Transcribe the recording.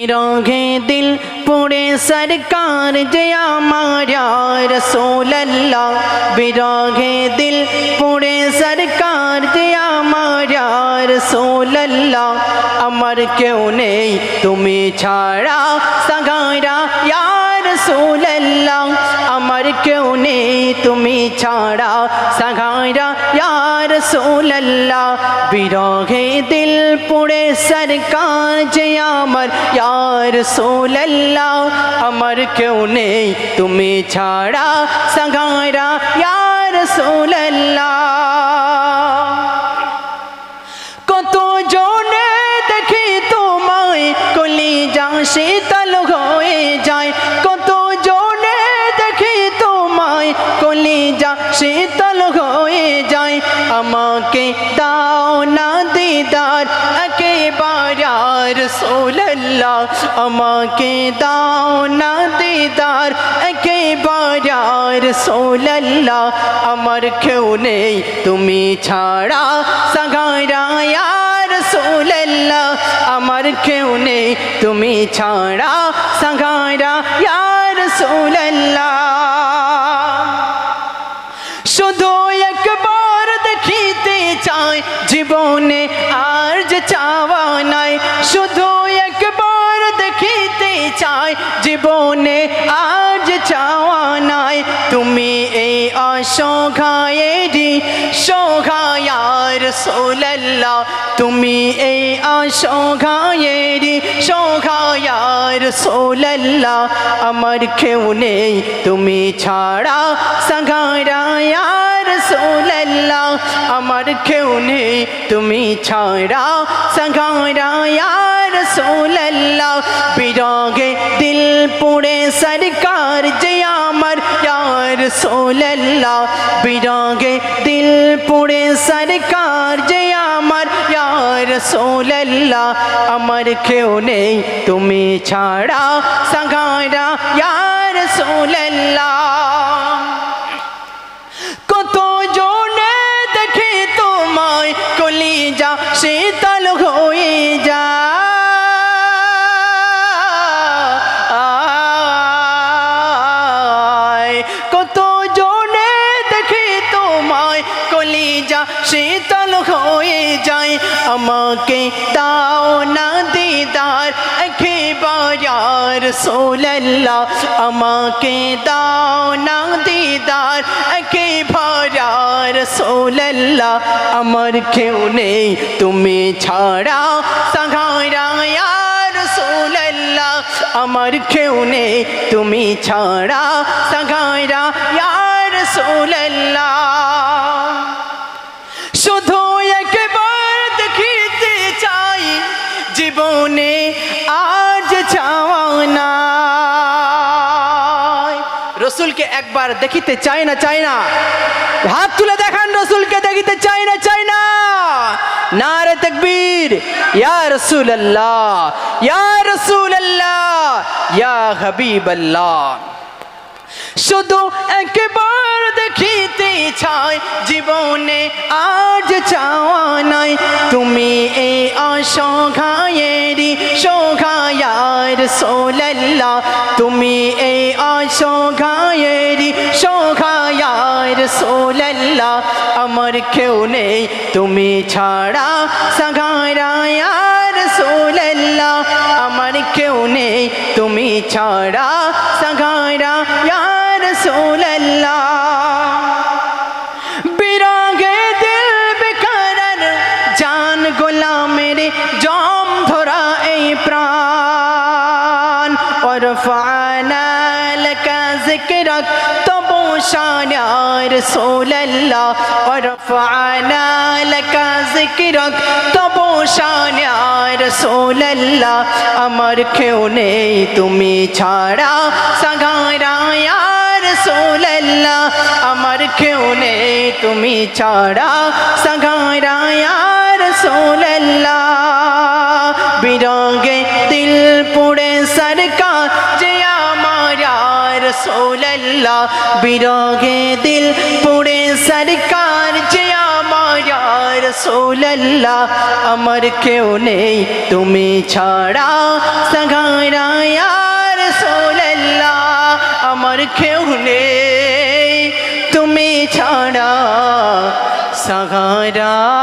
বিরোঘে দিল পুড়ে সরকার যে আমার রসোল্লাহ বিরোঘে দিল পুড়ে সরকার যে আমার রসোল্লাহ আমার কেউ নেই, তুমি ছাড়া সগারা ইয়ার রসোল্লাহ আমার কেউ নেই, তুমি ছাড়া সগারা ইয়ার রসোল্লাহ বিরোঘে দিল পুড়ে সরকার যে আমার। ইয়ার সোল্লাহ আমার কেউ নেই, তুমি ছাড়া সগারা। ইয়ার সোল্লাহ কত জনে দেখি তোমায় কলি যা শীতল হয়ে যায়। কত জনে দেখি তোমায় কলি যা শীতল হয়ে যায়। আমাকে দাও না দিদার, একেবার সোল্লাহ আমাকে দাও না দিদার, একেবার সোল্লাহ আমার কেউ নেই, তুমি ছাড়া সগারায়ার সোল্লাহ আমার কেউ নেই, তুমি ছাড়া সগারায়ার সোল্লাহ শুধু একবার দেখিতে চাই জীবনে আর যে চাওয়া নাই, শুধু একবার দেখিতে চাই জীবনে আর যে চাওয়া নাই। তুমি এই অসঘায়েরি সঘায়ার সোল্লাহ তুমি এই অসঘায়েরি সঘায়ার সোল্লাহ আমার কেউ নেই, তুমি ছাড়া সঘারায়ার কেউ নেই, তুমি ছড়া সগরায়া রসুল্লাহ বিরগে দিল পুড়ে সরকার যে আমার। ইয়ার সোল্লাহ বিরগে দিল পুড়ে সরকার যে আমার। ইয়ার সোল্লাহ আমার কেউ নেই, তুমি ছাড়া সগারা ইয়ার সোল্লাহ শীতল হয়ে যায় আমাকে দাও না দিদার একেবার সোল্লাহ আমাকে দাও না দিদার একেবার সোল্লাহ আমার কেউ নেই তুমি ছাড়া সগারায়ার সোল্লাহ আমার কেউ নেই তুমি ছাড়া সগারা ইয়ার সোল্লাহ জীবনে আজ চাওয়া নাই। রসুলকে একবার দেখিতে চাই না চাই না। হাত তুলে দেখান রসুলকে, দেখিতে চাই না চাই না। নারে তকবীর। ইয়া রসুল আল্লাহ ইয়া রসুল আল্লাহ ইয়া হাবিব আল্লাহ শুধু একবার দেখিতে চাই জীবনে আজ চাওয়া নাই। তুমি এই অসঘায়েরি সঘায়ার সোল্লাহ তুমি এই অসঘায়েরি সঘায়ার সোল্লাহ আমার কেউ নেই, তুমি ছাড়া সঘারায়ার সোল্লাহ আমার কেউ নেই, তুমি ছাড়া সঘারা রসুল বিরাগে দিল বেকার জান গোলামের জম ধরা এই প্রাণ। ওর ফানাল কাজক তবু শানা রসুল ওর ফানাল কাজক তবু শানা রসুল আমার কেউ নেই, তুমি ছাড়া সাগায় কেউ নেই তুমি ছাড়া সঘারায়ার সোল্লা বিরঙ্গে দিল পুড়ে সরকার যে আমার সোল্লা বিরঙ্গে দিল পুড়ে সরকার যে আমার সোল্লা আমার কেউ নেই তুমি ছাড়া সঘারায়ার সোল্লা আমার কেউ নেই I die.